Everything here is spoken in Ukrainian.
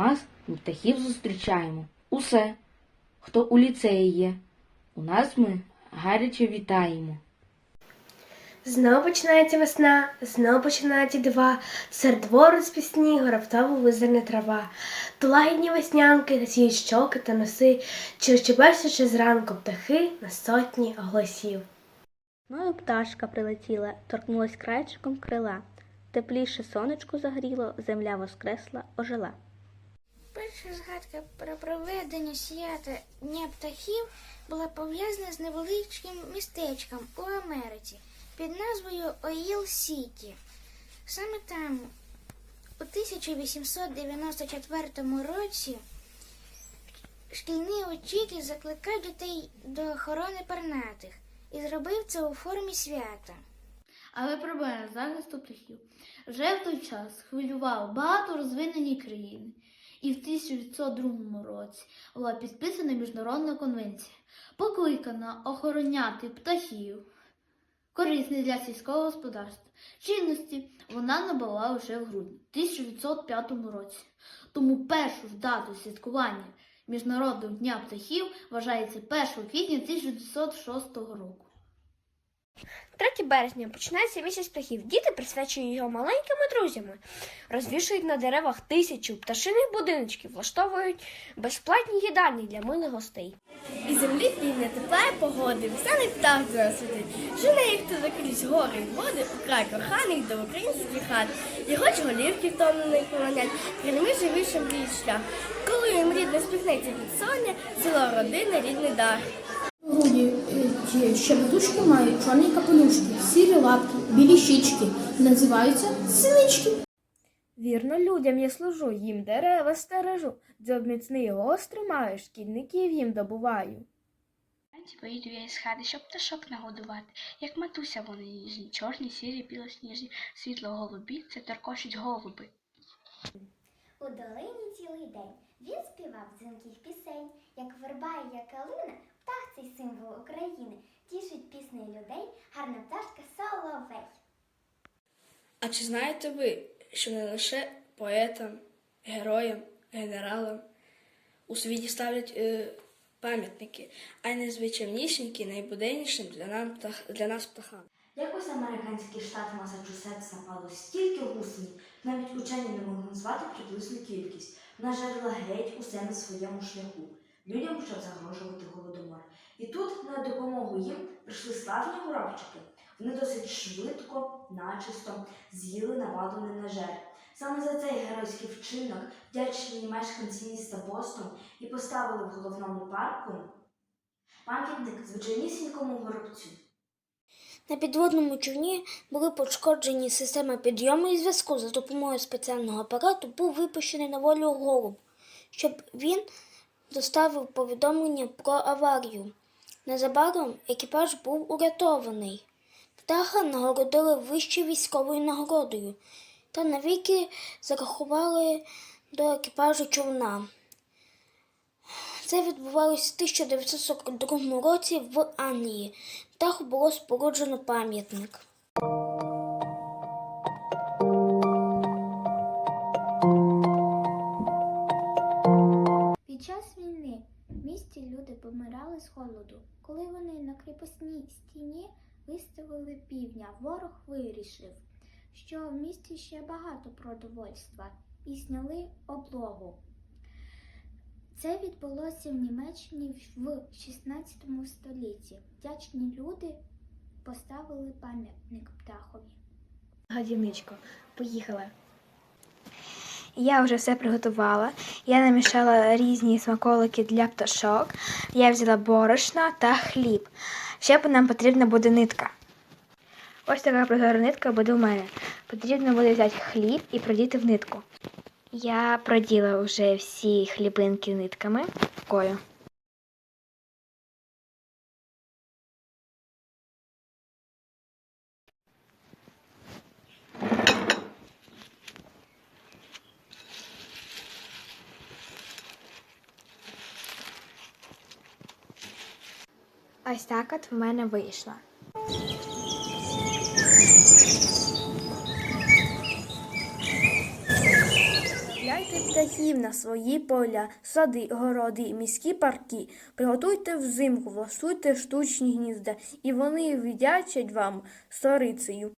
нас ми птахів зустрічаємо. Усе, хто у ліцеї є, у нас ми гаряче вітаємо. Знову починається весна, знову починається дива, серед двору з пісні раптово визирне трава. То лагідні веснянки насіють щоки та носи, чи щебечучи зранку птахи на сотні голосів. Мною пташка прилетіла, торкнулась крайчиком крила. Тепліше сонечко загріло, земля воскресла, ожила. Перша згадка про проведення свята Дня птахів була пов'язана з невеличким містечком у Америці під назвою Оїл Сіті. Саме там, у 1894 році, шкільний учитель закликав дітей до охорони пернатих і зробив це у формі свята. Але проблема захисту птахів вже в той час хвилювала багато розвинені країни. І в 1902 році була підписана міжнародна конвенція, покликана охороняти птахів, корисний для сільського господарства. Чинності вона набула лише в грудні 1905 році. Тому першу дату святкування Міжнародного дня птахів вважається 1 квітня 1906 року. 3 березня починається місяць птахів. Діти присвячують його маленькими друзями, розвішують на деревах тисячу пташиних будиночків, влаштовують безплатні їдальні для милих гостей. І землі півне теплає погоди, веселий птах засвітить. Жене їх туди крізь гори й води, у край коханих до українських хат. І хоч голівки втомлених полонять, прийми живішим шлях. Коли їм рідне спіхнеться від соння, село родини рідний дар. Щебетушки мають чорні капелюшки, сірі лапки, білі щічки. Називаються синички. Вірно людям я служу, їм дерева стережу, дзьоб міцний гострий маю, шкідників їм добуваю. Поїду я із хати, щоб пташок нагодувати. Як матуся вони ніжні, чорні, сірі, білосніжні, світло голубі, це торкочуть голуби. У долині цілий день він співав дзвінких пісень, як верба і як калина, птах цей символ України, тішить пісни людей, гарна пташка соловей. А чи знаєте ви, що не лише поетам, героям, генералам у світі ставлять е, пам'ятники, а й найзвичайнішенькі, найбуденнішим для, нам, для нас птахам? Якось американський штат Масачусетс напало стільки гусенів, навіть учені не могли назвати приблизну кількість. Вона жерла геть усе на своєму шляху. Людям почав загрожувати голодомор. І тут на допомогу їм прийшли славні горобчики. Вони досить швидко, начисто з'їли навалений нажер. Саме за цей геройський вчинок вдячні мешканці міста Бостон і поставили в головному парку пам'ятник звичайнісінькому горобцю. На підводному човні були пошкоджені системи підйому і зв'язку. За допомогою спеціального апарату був випущений на волю голуб, щоб він доставив повідомлення про аварію. Незабаром екіпаж був урятований. Птаха нагородили вищою військовою нагородою та навіки зарахували до екіпажу човна. Це відбувалося в 1942 році в Англії. Птаху було споруджено пам'ятник. Під час війни в місті люди помирали з голоду. Коли вони на кріпосній стіні виставили півня, ворог вирішив, що в місті ще багато продовольства, і зняли облогу. Це відбулося в Німеччині в 16 столітті. Вдячні люди поставили пам'ятник птахові. Гадівничко, поїхала. Я вже все приготувала. Я намішала різні смаколики для пташок. Я взяла борошно та хліб. Ще нам потрібна буде нитка. Ось така прозора нитка буде у мене. Потрібно буде взяти хліб і продіти в нитку. Я проділа вже всі хлібинки нитками. Такою. Ось так от в мене вийшло. Уявляйте птахів на свої поля, сади, городи, міські парки. Приготуйте взимку, власуйте штучні гнізда, і вони віддячать вам сторицею.